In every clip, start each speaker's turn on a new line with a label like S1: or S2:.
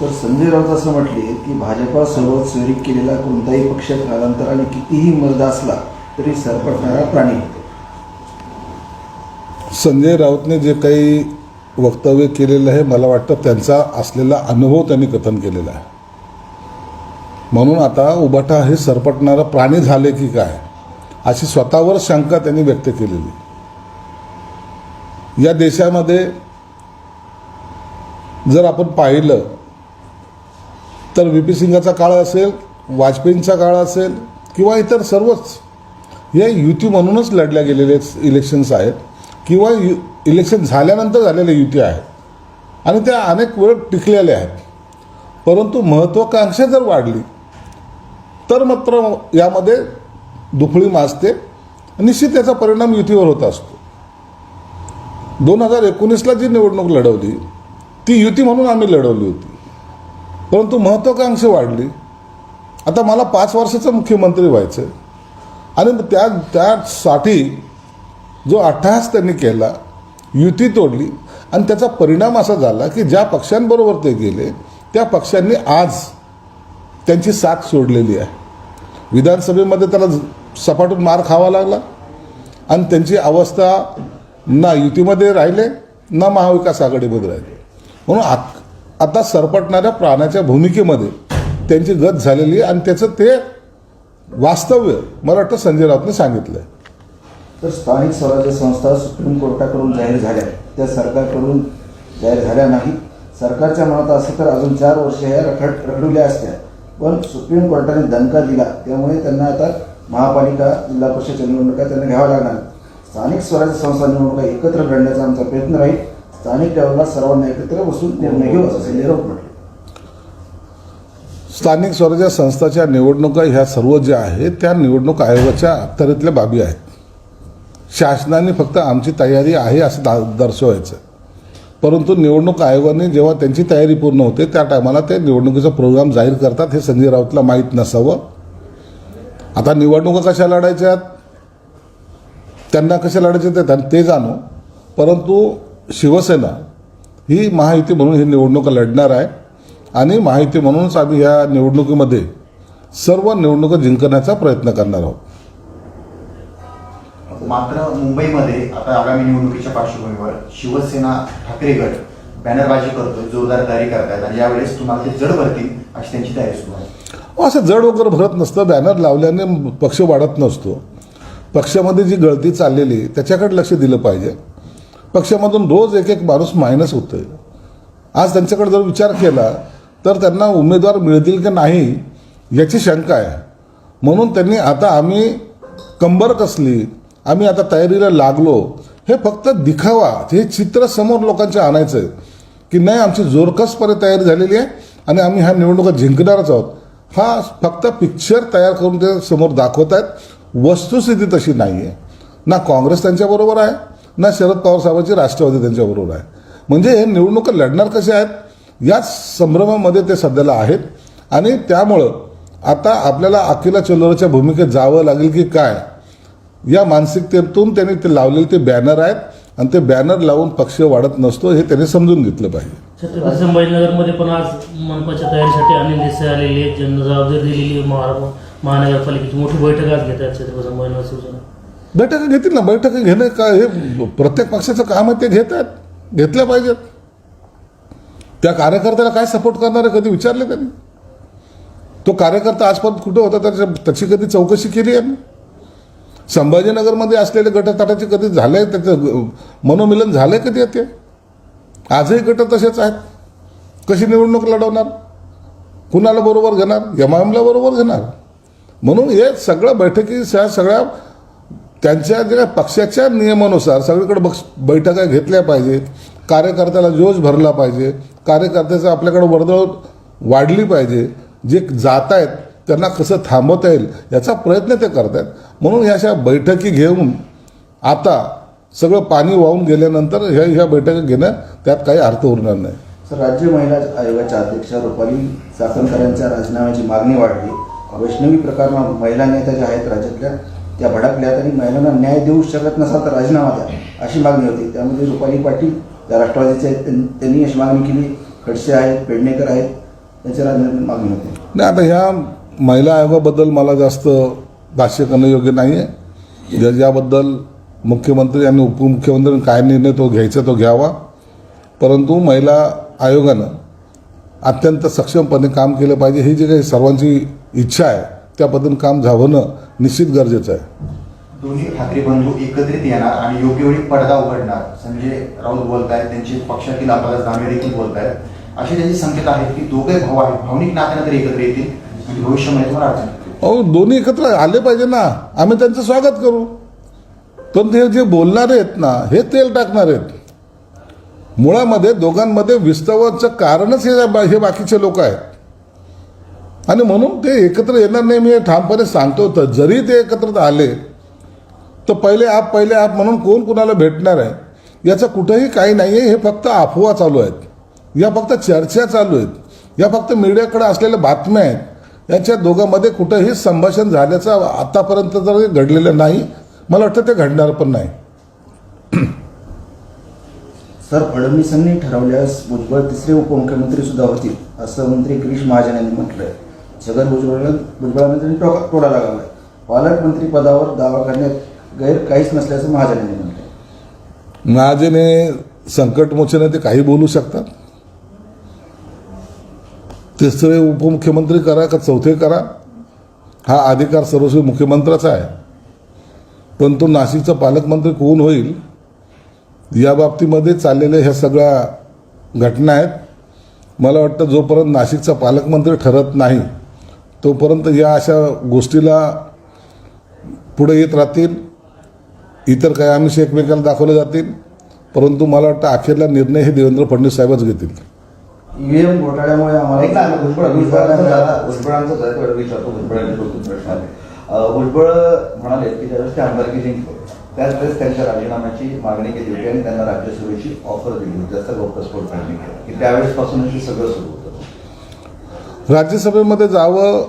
S1: तर संजय राऊत असं म्हटले की भाजपासोबत स्वैरिक केलेला कोणताही पक्ष कालांतराने कितीही मर्द असला तरी सरपटणारा प्राणी होतो.
S2: संजय राऊतने जे काही वक्तव्य केलेलं आहे मला वाटतं त्यांचा असलेला अनुभव त्यांनी कथन केलेला आहे. म्हणून आता उभाटा हे सरपटणारा प्राणी झाले की काय अशी स्वतःवर शंका त्यांनी व्यक्त केलेली या देशामध्ये जर आपण पाहिलं तर व्ही पी सिंगाचा काळ असेल वाजपेयींचा काळ असेल किंवा इतर सर्वच हे युती म्हणूनच लढल्या गेलेले इलेक्शन्स आहेत किंवा यु इलेक्शन झाल्यानंतर झालेल्या युती आहेत आणि त्या अनेक वेळ टिकलेल्या आहेत. परंतु महत्त्वाकांक्षा जर वाढली तर मात्र यामध्ये दुफळी माजते निश्चित त्याचा परिणाम युतीवर होत असतो. दोन हजार एकोणीसला जी निवडणूक लढवली ती युती म्हणून आम्ही लढवली होती. परंतु महत्त्वाकांक्षा वाढली. आता मला पाच वर्षाचं मुख्यमंत्री व्हायचं आणि त्या त्यासाठी जो अट्टहास त्यांनी केला युती तोडली आणि त्याचा परिणाम असा झाला की ज्या पक्षांबरोबर ते गेले त्या पक्षांनी आज त्यांची साथ सोडलेली आहे. विधानसभेमध्ये त्याला सपाटून मार खावा लागला. आणि त्यांची अवस्था ना युतीमध्ये राहिले ना महाविकास आघाडीमध्ये राहिले. म्हणून आत आता सरपटणाऱ्या प्राण्याच्या भूमिकेमध्ये त्यांची गत झालेली आहे आणि त्याचं ते वास्तव्य मला वाटतं संजय राऊतने सांगितलं आहे
S1: तर स्थानिक स्वराज्य संस्था सुप्रीम कोर्टाकडून जाहीर झाल्या. त्या सरकारकडून जाहीर झाल्या नाही. सरकारच्या मनात असं तर अजून चार वर्ष ह्या रखड रखडवल्या असत्या. पण सुप्रीम कोर्टाने दणका दिला. त्यामुळे त्यांना आता महापालिका जिल्हा परिषदच्या निवडणुका त्यांना घ्याव्या लागणार. स्थानिक स्वराज्य संस्था निवडणुका एकत्र लढण्याचा आमचा प्रयत्न राहील. स्थानिक लेवलला सर्वांना एकत्र बसून निर्णय घेऊ असं निरोप म्हटलं.
S2: स्थानिक स्वराज्य संस्थाच्या निवडणुका ह्या सर्व ज्या आहेत त्या निवडणूक आयोगाच्या अखत्यारीतल्या बाबी आहेत. शासनाने फक्त आमची तयारी आहे असं दा दर्शवायचं. परंतु निवडणूक आयोगाने जेव्हा त्यांची तयारी पूर्ण होते त्या टायमाला ते निवडणुकीचा प्रोग्राम जाहीर करतात हे संजय राऊतला माहीत नसावं. आता निवडणुका कशा लढायच्यात? त्यांना कशा लढायचे ते त्यां- ते जाणो. परंतु शिवसेना ही महायुती म्हणून ही निवडणुका लढणार आहे. आणि महायुती म्हणूनच आम्ही या निवडणुकीमध्ये सर्व निवडणुका जिंकण्याचा प्रयत्न करणार आहोत.
S3: मात्र मुंबईमध्ये आता आगामी निवडणुकीच्या पार्श्वभूमीवर शिवसेना ठाकरे गट बॅनरबाजी करतोय जोरदार तयारी करतायत आणि यावेळेस तुम्हाला ते जड भरतील अशी त्यांची तयारी सुरू आहे.
S2: अहो, असं जड वगैरे भरत नसतं. बॅनर लावल्याने पक्ष वाढत नसतो. पक्षामध्ये जी गळती चाललेली त्याच्याकडे लक्ष दिलं पाहिजे. पक्षामधून रोज एक एक माणूस मायनस होतोय. आज त्यांच्याकडे जर विचार केला तर त्यांना उमेदवार मिळतील की नाही याची शंका आहे. म्हणून त्यांनी आता आम्ही कंबर कसली आम्ही आता तयारीला लागलो हे फक्त दिखावा हे चित्र समोर लोकांच्या आणायचं आहे की नाही आमची जोरकसपणे तयारी झालेली आहे आणि आम्ही ह्या निवडणुका जिंकणारच आहोत. हा फक्त पिक्चर तयार करून ते समोर दाखवत आहेत वस्तुस्थिती तशी नाही आहे ना काँग्रेस त्यांच्याबरोबर आहे ना शरद पवार साहेबांची राष्ट्रवादी त्यांच्याबरोबर आहे. म्हणजे हे निवडणुका लढणार कसे आहेत? याच संभ्रमामध्ये ते सध्याला आहेत. आणि त्यामुळं आता आपल्याला अकिला चलोराच्या भूमिकेत जावं लागेल की काय? या मानसिकतेतून त्यांनी ते लावलेले ते बॅनर आहेत. आणि ते बॅनर लावून पक्ष वाढत नसतो हे त्यांनी समजून घेतलं पाहिजे.
S4: छत्रपती संभाजीनगरमध्ये पण आज मनपाच्या तयारीसाठी अनिल देसाई आलेले आहेत. ज्यांना जबाबदारी दिलेली महानगरपालिकेची मोठी बैठक आज घेतात छत्रपती संभाजीनगर शिवसेना.
S2: बैठका घेतील ना बैठका घेणं का हे प्रत्येक पक्षाचं काम आहे ते घेत आहेत घेतल्या पाहिजेत. त्या कार्यकर्त्याला काय सपोर्ट करणार आहे कधी विचारले त्यांनी? तो कार्यकर्ता आजपर्यंत कुठं होता त्याच्या त्याची कधी चौकशी केली आहे? संभाजीनगरमध्ये असलेले गटताटाचे कधी झालंय त्याचं मनोमिलन झालंय कधी ते? आजही गट तसेच आहेत. कशी निवडणूक लढवणार? कुणाला बरोबर घेणार? एमआयएमला बरोबर घेणार? म्हणून हे सगळं बैठकी सगळ्या त्यांच्या ज्या पक्षाच्या नियमानुसार सगळीकडे बक्ष बैठका घेतल्या पाहिजेत कार्यकर्त्याला जोश भरला पाहिजे कार्यकर्त्याचं आपल्याकडे वर्दळ वाढली पाहिजे जे जात आहेत त्यांना कसं थांबवता येईल याचा प्रयत्न ते करत आहेत म्हणून ह्या अशा बैठकी घेऊन आता सगळं पाणी वाहून गेल्यानंतर ह्या ह्या बैठका घेणं त्यात काही अर्थ उरणार नाही.
S1: सर राज्य महिला आयोगाच्या अध्यक्षा रुपाली चाकणकर यांच्या राजीनाम्याची मागणी वाढली. वैष्णवी प्रकार महिला नेत्या ज्या आहेत राज्यातल्या त्या भडकल्यात आणि महिलांना न्याय देऊ शकत नसाल तर राजीनामा द्या अशी मागणी होती. त्यामध्ये रुपाली पाटील त्या राष्ट्रवादीचे आहेत त्यांनी अशी मागणी केली. खडसे आहेत पेडणेकर आहेत त्यांच्या राजनैतिक मागणी होती.
S2: नाही आता ह्या महिला आयोगाबद्दल मला जास्त भाष्य करणं योग्य नाही आहे ज्या- ज्याबद्दल मुख्यमंत्री आणि उपमुख्यमंत्र्यांनी काय निर्णय तो घ्यायचा तो घ्यावा. परंतु महिला आयोगानं अत्यंत सक्षमपणे काम केलं पाहिजे. ही जी काही सर्वांची इच्छा आहे त्या पद्धतीने काम झावणं निश्चित गरजेचं आहे.
S3: दोन्ही ठाकरे बंधू एकत्रित येणार आणि योग्य वेळी पडदा उघडणार. संजय राऊत बोलतायत त्यांचे पक्षातील आपल्याला दानवे देखील बोलतायत. असे त्यांचे संकेत आहेत की दोघे भाऊ आहेत. भावनिक नात्यानं तरी एकत्र येतील म्हणजे भविष्यामध्ये तुम्हाला अडचण.
S2: अहो दोन्ही एकत्र आले पाहिजे ना. आम्ही त्यांचं स्वागत करू. पण ते जे बोलणारे आहेत ना हे तेल टाकणार आहेत. मुळामध्ये दोघांमध्ये विस्तवाचं कारणच हे हे बाकीचे लोक आहेत. आणि म्हणून ते एकत्र येणार नाही मी ठामपणे सांगतो तर जरी ते एकत्र आले तर पहिले आप पहिले आप म्हणून कोण कुणाला भेटणार आहे? याचं कुठंही काही नाही आहे हे फक्त अफवा चालू आहेत. या फक्त चर्चा चालू आहेत. या फक्त मीडियाकडे असलेल्या बातम्या आहेत. यांच्या दोघांमध्ये कुठंही संभाषण झाल्याचं आतापर्यंत तर घडलेलं नाही. मला वाटतं ते घडणार पण नाही.
S1: सर फडणवीसांनी ठरवल्यास भुजबळ तिसरे उपमुख्यमंत्री सुद्धा होतील असं मंत्री गिरीश महाजन यांनी म्हटलंय. छगन भुजबळ भुजबळांनी त्यांनी टोका तोडा लागलाय. पालकमंत्री पदावर दावा करण्यात गैर काहीच नसल्याचं महाजन यांनी म्हटलंय
S2: महाजने संकटमोचन आहे ते काही बोलू शकतात. तिसरे उपमुख्यमंत्री करा का चौथे करा? हा अधिकार सर्वस्वी मुख्यमंत्र्याचा आहे. पण तो नाशिकचा पालकमंत्री कोण होईल? या बाबतीमध्ये चाललेल्या ह्या सगळ्या घटना आहेत. मला वाटतं जोपर्यंत नाशिकचा पालकमंत्री ठरत नाही तोपर्यंत या अशा गोष्टीला पुढे येत राहतील. इतर काही आमिष एकमेकाला दाखवले जातील. परंतु मला वाटतं अखेरला निर्णय हे देवेंद्र फडणवीस साहेबच घेतील.
S1: ईव्हीएम घोटाळ्यामुळे
S5: एक
S1: आम्हाला
S5: ना भुजबळ म्हणाले की ज्यावेळेस ते आमदारकी जिंकले. त्याच वेळेस त्यांच्या राजीनाम्याची मागणी केली होती आणि त्यांना राज्यसभेची ऑफर दिली होती. जास्त गौप्यस्फोट त्यांनी केला की त्यावेळेस पासून हे सगळं सुरू
S2: राज्यसभेमध्ये जावं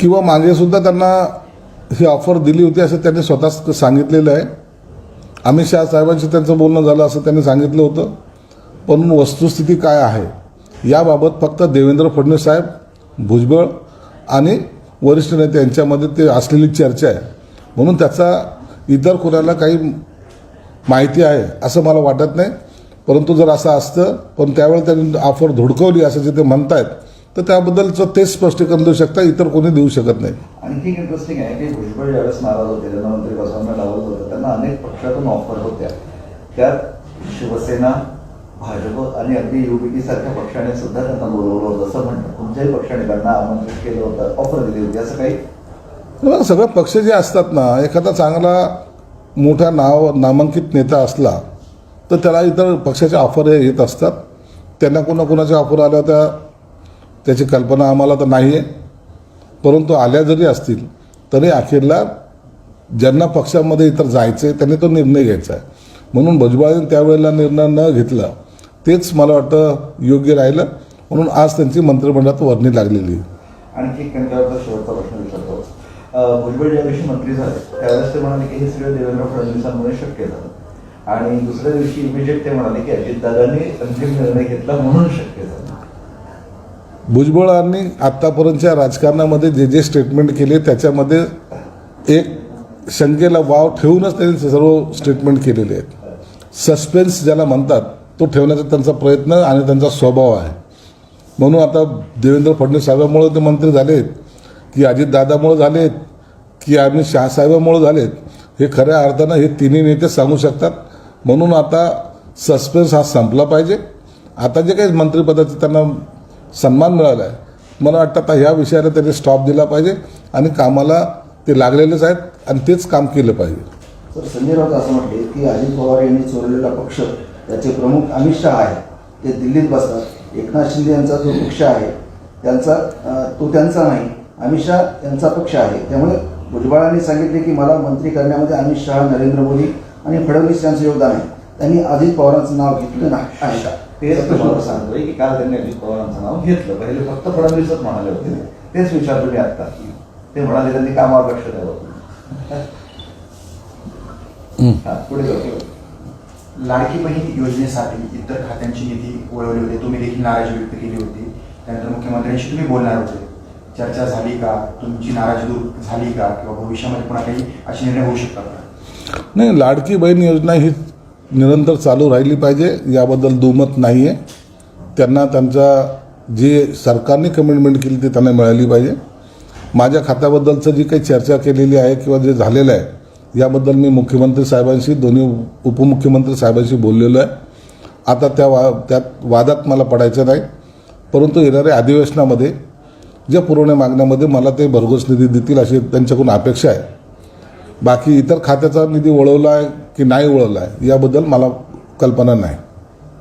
S2: किंवा मागेसुद्धा त्यांना ही ऑफर दिली होती असं त्यांनी स्वतःच सांगितलेलं आहे. अमित शहा साहेबांशी त्यांचं बोलणं झालं असं त्यांनी सांगितलं होतं. पण वस्तुस्थिती काय आहे? याबाबत फक्त देवेंद्र फडणवीस साहेब भुजबळ आणि वरिष्ठ नेते यांच्यामध्ये ते असलेली चर्चा आहे. म्हणून त्याचा इतर कोणाला काही माहिती आहे असं मला वाटत नाही. परंतु जर असं असतं पण त्यावेळेला त्यांनी ऑफर धुडकवली असं जे ते म्हणतायत तर त्याबद्दलचं तेच स्पष्टीकरण देऊ शकता इतर कोणी देऊ शकत नाही.
S5: आणखी इंटरेस्टिंग आहे की भुजबळ ज्यावेळेस नाराज होते त्यांना मंत्री बसवण्यात लावत होतं त्यांना अनेक पक्षातून ऑफर होत्या. त्यात शिवसेना भाजप आणि अगदी युबीटी सारख्या पक्षाने सुद्धा त्यांना बोलवलं होतं. असं म्हणतात तुमच्याही पक्षाने त्यांना आमंत्रित केलं होतं ऑफर दिली होती असं काही?
S2: सगळे पक्ष जे असतात ना एखादा चांगला मोठा नाव नामांकित नेता असला तर त्याला इतर पक्षाच्या ऑफर येत असतात. त्यांना कोणा कोणाच्या ऑफर आल्या त्या त्याची कल्पना आम्हाला तर नाही आहे परंतु आल्या जरी असतील तरी अखेरला ज्यांना पक्षामध्ये इतर जायचं आहे त्यांनी तो निर्णय घ्यायचा आहे. म्हणून भुजबळांनी त्यावेळेला निर्णय न घेतला तेच मला वाटतं योग्य राहिलं. म्हणून आज त्यांची मंत्रिमंडळात वर्णी लागलेली
S5: आणखी एक त्यांच्यावर शेवटचा प्रश्न विचारतो. भुजबळ ज्या दिवशी मंत्री झाले त्यावेळेस ते म्हणाले की हे सगळं देवेंद्र फडणवीसांमुळे शक्य झालं. आणि दुसऱ्या दिवशी इमिजिएट ते म्हणाले की अजितदादांनी अंतिम निर्णय घेतला म्हणून शक्य झालं.
S2: भुजबळांनी आत्तापर्यंतच्या राजकारणामध्ये जे जे स्टेटमेंट केले त्याच्यामध्ये एक शंकेला वाव ठेवूनच त्यांनी सर्व स्टेटमेंट केलेले आहेत. सस्पेन्स ज्याला म्हणतात तो ठेवण्याचा त्यांचा प्रयत्न आणि त्यांचा स्वभाव आहे. म्हणून आता देवेंद्र फडणवीस साहेबांमुळे ते मंत्री झालेत की अजितदादामुळे झालेत की आम्ही शहासाहेबामुळे झालेत हे खऱ्या अर्थानं हे तिन्ही नेते सांगू शकतात. म्हणून आता सस्पेन्स हा संपला पाहिजे. आता जे काही मंत्रिपदाचे त्यांना सन्मान मिळाला आहे मला वाटतं आता ह्या विषयाला त्यांनी स्टॉप दिला पाहिजे आणि कामाला ते लागलेलेच आहेत आणि तेच काम केलं पाहिजे.
S1: तर संजय राऊत असं म्हटले की अजित पवार यांनी चोरलेला पक्ष त्याचे प्रमुख अमित शहा आहेत. ते दिल्लीत बसतात. एकनाथ शिंदे यांचा जो पक्ष आहे त्यांचा तो त्यांचा नाही. अमित शहा यांचा पक्ष आहे. त्यामुळे भुजबळांनी सांगितले की मला मंत्री करण्यामध्ये अमित शहा नरेंद्र मोदी आणि फडणवीस यांचं योगदान आहे. त्यांनी अजित पवारांचं नाव घेतलं नाही. आहे का
S5: तेच तुम्हाला सांगतोय की काल त्यांनी अजित पवारांचं नाव घेतलं. पहिले फक्त फडणवीसच म्हणाले होते. तेच विचारतो मी आता ते म्हणाले त्यांनी कामावर लक्ष द्यावं. हा, पुढे जाऊ.
S3: लाडकी बहीण योजनेसाठी इतर खात्यांची निधी वळवली होती. तुम्ही देखील नाराजी व्यक्त केली होती. त्यानंतर मुख्यमंत्र्यांशी तुम्ही बोलणार होते. चर्चा झाली का? तुमची नाराजी दूर झाली का? किंवा भविष्यामध्ये पुन्हा काही असे निर्णय होऊ शकतात का?
S2: नाही लाडकी बहीण योजना ही निरंतर चालू राहिली पाहिजे याबद्दल दुमत नाही आहे त्यांना त्यांचा जे सरकारने कमिटमेंट केली ती त्यांना मिळाली पाहिजे. माझ्या खात्याबद्दलचं जी काही चर्चा केलेली आहे किंवा जे झालेलं आहे याबद्दल मी मुख्यमंत्री साहेबांशी दोन्ही उपमुख्यमंत्री साहेबांशी बोललेलो आहे. आता त्या वा त्यात वादात मला पडायचं नाही. परंतु येणाऱ्या अधिवेशनामध्ये ज्या पुरवण्या मागण्यामध्ये मला ते भरघोस निधी देतील अशी त्यांच्याकडून अपेक्षा आहे. बाकी इतर खात्याचा निधी वळवला आहे की नाही वळवला आहे याबद्दल मला कल्पना नाही.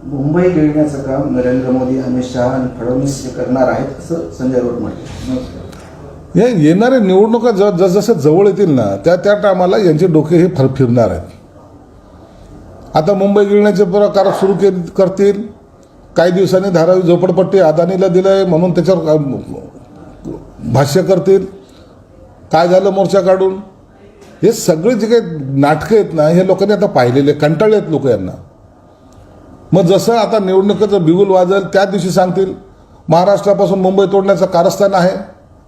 S1: मुंबई गिळण्याचं काम नरेंद्र मोदी अमित शहा आणि फडणवीस हे करणार आहेत असं संजय राऊत म्हटले
S2: या येणाऱ्या निवडणुका ज जसजशा जवळ येतील ना त्या त्या टायमाला यांचे डोके हे फर फिरणार आहेत. आता मुंबई गिळण्याचे प्रकार सुरू के करतील. काही दिवसांनी धारावी झोपडपट्टी अदानीला दिलं आहे म्हणून त्याच्यावर भाष्य करतील. काय झालं मोर्चा काढून? हे सगळे जे काही नाटकं आहेत ना हे लोकांनी आता पाहिलेले कंटाळले आहेत लोक यांना. मग जसं आता निवडणुकीचं बिगुल वाजल त्या दिवशी सांगतील महाराष्ट्रापासून मुंबई तोडण्याचं कारस्थान आहे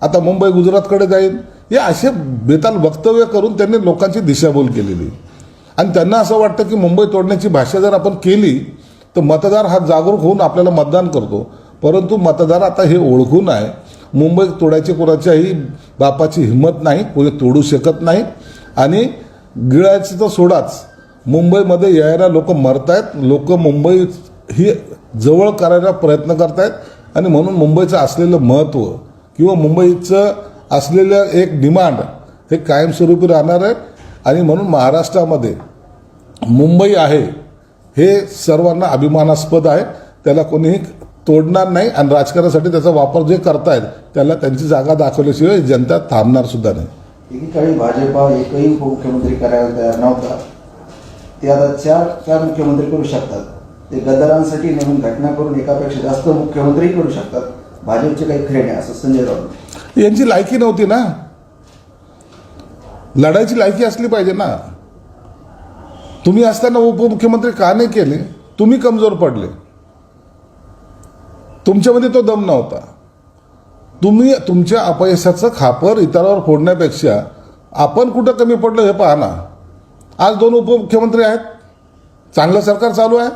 S2: आता मुंबई गुजरातकडे जाईल. हे असे बेताल वक्तव्य करून त्यांनी लोकांची दिशाभूल केलेली. आणि त्यांना असं वाटतं की मुंबई तोडण्याची भाषा जर आपण केली तर मतदार हा जागरूक होऊन आपल्याला मतदान करतो. परंतु मतदार आता हे ओळखून आहे. मुंबई तोडायची कोणाच्याही बापाची हिंमत नाही कोणी तोडू शकत नाही. आणि गिळायचं तर सोडाच. मुंबईमध्ये यायला लोक मरत आहेत लोक मुंबई ही जवळ करायला प्रयत्न करत आहेत आणि म्हणून मुंबईचं असलेलं महत्त्व किंवा मुंबईचं असलेलं एक डिमांड हे कायमस्वरूपी राहणार आहे. आणि म्हणून महाराष्ट्रामध्ये मुंबई आहे हे सर्वांना अभिमानास्पद आहे. त्याला कोणीही तोडणार नाही आणि राजकारणासाठी त्याचा वापर जे करतायत त्याला त्यांची जागा दाखवल्याशिवाय जनता थांबणार सुद्धा नाही.
S1: एकेकाळी भाजपा एकही उपमुख्यमंत्री करायला तयार नव्हता. ते आता चार चार मुख्यमंत्री करू शकतात. ते गद्दारांसाठी नेमून घटना करून एकापेक्षा जास्त मुख्यमंत्री करू शकतात. भाजपचे काही खरे नाही असं संजय राऊत
S2: यांची लायकी नव्हती ना? लढायची लायकी असली पाहिजे ना? तुम्ही असताना उपमुख्यमंत्री का नाही केले? तुम्ही कमजोर पडले. तुमच्यामध्ये तो दम नव्हता. तुम्ही तुमच्या अपयशाचं खापर इतरावर फोडण्यापेक्षा आपण कुठं कमी पडलं हे पहा ना. आज दोन उपमुख्यमंत्री आहेत. चांगलं सरकार चालू आहे.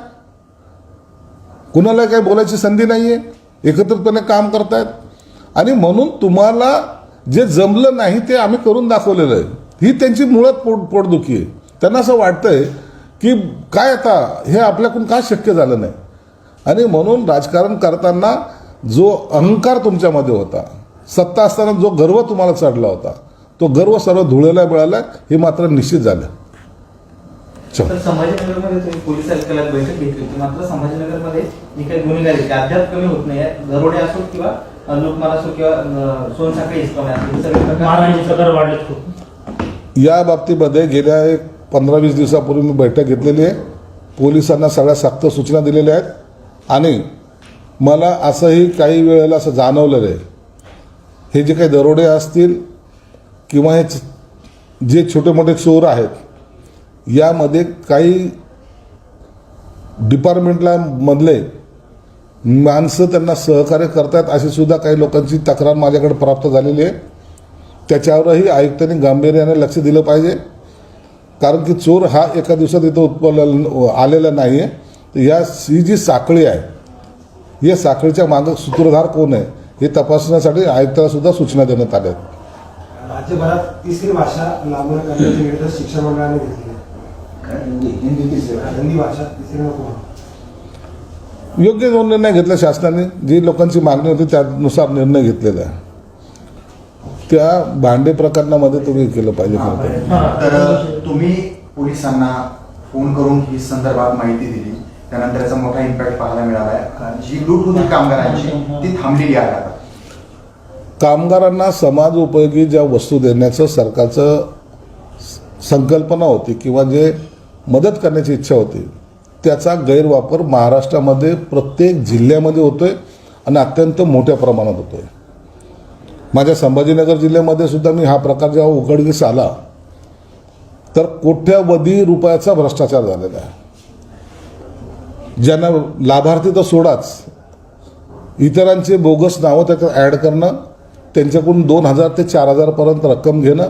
S2: कुणाला काही बोलायची संधी नाही आहे एकत्रितपणे काम करतायत. आणि म्हणून तुम्हाला जे जमलं नाही ते आम्ही करून दाखवलेलं आहे. ही त्यांची मुळात पोट पोटदुखी आहे. त्यांना असं वाटतंय की काय आता हे आपल्याकडून का शक्य झालं नाही? आणि म्हणून राजकारण करताना जो अहंकार तुमच्यामध्ये होता सत्ता असताना जो गर्व तुम्हाला चढला होता तो गर्व सर्व धुळेला मिळाला हे मात्र निश्चित झालं. चल.
S6: तर संभाजीनगरमध्ये तुम्ही पोलीस आयुक्तालयात बैठक घेतली होती. मात्र संभाजीनगरमध्ये जी काही गुन्हेगारी आहे, ते अद्याप कमी होत नाही. दरोडे असो किंवा अ, लूटमार असो किंवा अ, सोनसाखळी हिसकावणे असो हे सगळे प्रकार
S4: मारहाणीचे प्रकार वाढलेत खूप.
S2: या बाबतीमध्ये गेल्या एक पंधरा वीस दिवसापूर्वी मी बैठक घेतलेली आहे. पोलिसांना सगळ्या सक्त सूचना दिलेल्या आहेत. आणि मला असंही काही वेळेला असं जाणवलेलं आहे. हे जे काही दरोडे असतील किंवा हे जे छोटे मोठे चोर आहेत यामध्ये काही डिपार्टमेंटला मधले माणसं त्यांना सहकार्य करतात अशी सुद्धा काही लोकांची तक्रार माझ्याकडे प्राप्त झालेली आहे. त्याच्यावरही आयुक्तांनी गांभीर्याने लक्ष दिलं पाहिजे. कारण की चोर हा एका दिवसात इथं उत्पन्न आलेला नाही आहे तर या ही जी साखळी आहे या साखळीच्या मागं सूत्रधार कोण आहे हे तपासण्यासाठी आयुक्ताला सुद्धा सूचना देण्यात आल्या आहेत.
S7: राज्यभरात तिसरी भाषा लागू करण्याचे निर्देश शिक्षण मंडळाने घेतले
S1: हिंदी हिंदी तिसरी
S7: हिंदी भाषा तिसरी नको म्हणून.
S2: योग्य जो निर्णय घेतला शासनाने जी लोकांची मागणी होती त्यानुसार निर्णय घेतलेला आहे. त्या भांडे प्रकरणामध्ये तुम्ही केलं पाहिजे तर.
S3: तुम्ही पोलिसांना फोन करून ही संदर्भात माहिती दिली. त्यानंतर याचा मोठा इम्पॅक्ट पाहायला मिळाला आहे. जी लूट होती कामगारांची ती थांबलेली आहे आता.
S2: कामगारांना समाज उपयोगी ज्या वस्तू देण्याचं सरकारचं संकल्पना होती किंवा जे मदत करण्याची इच्छा होती त्याचा गैरवापर महाराष्ट्रामध्ये प्रत्येक जिल्ह्यामध्ये होतोय आणि अत्यंत मोठ्या प्रमाणात होतोय. माझ्या संभाजीनगर जिल्ह्यामध्ये सुद्धा मी हा प्रकार जेव्हा उघडकीस आला तर कोट्यावधी रुपयाचा भ्रष्टाचार झालेला आहे. ज्यांना लाभार्थी तर सोडाच. इतरांचे बोगस नावं त्याच्यात ॲड करणं त्यांच्याकडून दोन हजार ते चार हजारपर्यंत रक्कम घेणं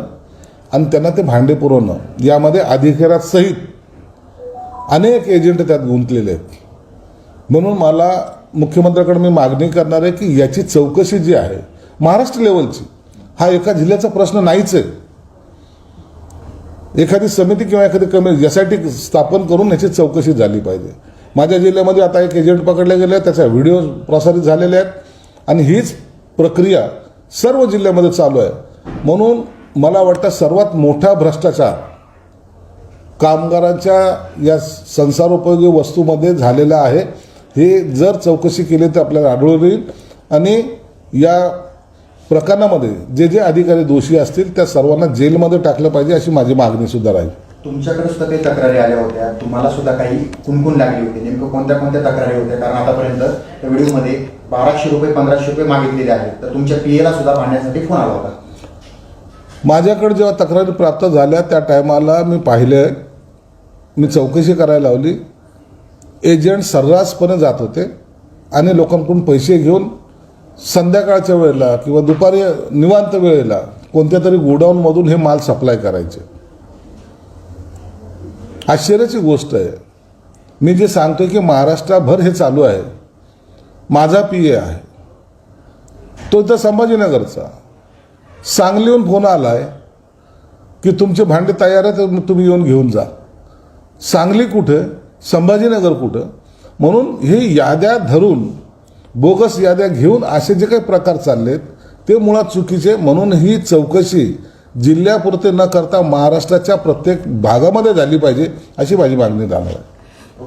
S2: आणि त्यांना ते भांडे पुरवणं. यामध्ये अधिकाऱ्यासहित अनेक एजंट त्यात गुंतलेले आहेत. म्हणून मला मुख्यमंत्र्याकडे मी मागणी करणार आहे की याची चौकशी जी आहे महाराष्ट्र लेवलची हा एका जिल्ह्याचा प्रश्न नाहीच आहे. एखादी समिती किंवा एखादी कमिटी यासाठी स्थापन करून याची चौकशी झाली पाहिजे. माझ्या जिल्ह्यामध्ये आता एक एजंट पकडले गेले त्याचा व्हिडिओ प्रसारित झालेले आहेत. आणि हीच प्रक्रिया सर्व जिल्ह्यामध्ये चालू आहे. म्हणून मला वाटतं सर्वात मोठा भ्रष्टाचार कामगारांच्या या संसारोपयोगी वस्तूमध्ये झालेला आहे. हे जर चौकशी केली तर आपल्याला आढळून येईल. आणि या प्रकरणामध्ये जे जे अधिकारी दोषी असतील त्या सर्वांना जेलमध्ये टाकलं पाहिजे अशी माझी मागणीसुद्धा राहील.
S3: तुमच्याकडे सुद्धा काही तक्रारी आल्या होत्या. तुम्हाला सुद्धा काही कुणकुण लागली होती. नेमकं कोणत्या कोणत्या तक्रारी होत्या? कारण आतापर्यंत या व्हिडिओमध्ये बाराशे रुपये पंधराशे रुपये मागितलेले आहेत. तर तुमच्या पीएला सुद्धा भांडण्यासाठी फोन आला होता.
S2: माझ्याकडे जेव्हा तक्रारी प्राप्त झाल्या त्या टायमाला मी पाहिले. मी चौकशी करायला लावली. एजंट सर्रासपणे जात होते आणि लोकांकडून पैसे घेऊन संध्याकाळच्या वेळेला किंवा दुपारी निवांत वेळेला कोणत्या तरी गोडाऊनमधून हे माल सप्लाय करायचे. आश्चर्याची गोष्ट आहे. मी जे सांगतो की महाराष्ट्राभर हे चालू आहे. माझा पी ए आहे. तो इथं संभाजीनगरचा. सांगलीहून फोन आला आहे की तुमचे भांडे तयार आहेत तर तुम्ही येऊन घेऊन जा. सांगली कुठे? संभाजीनगर कुठं? म्हणून हे याद्या धरून बोगस याद्या घेऊन असे जे काही प्रकार चाललेत ते मुळात चुकीचे म्हणून ही चौकशी जिल्ह्यापुरते न करता महाराष्ट्राच्या प्रत्येक भागामध्ये झाली पाहिजे अशी माझी मागणी जाणार आहे.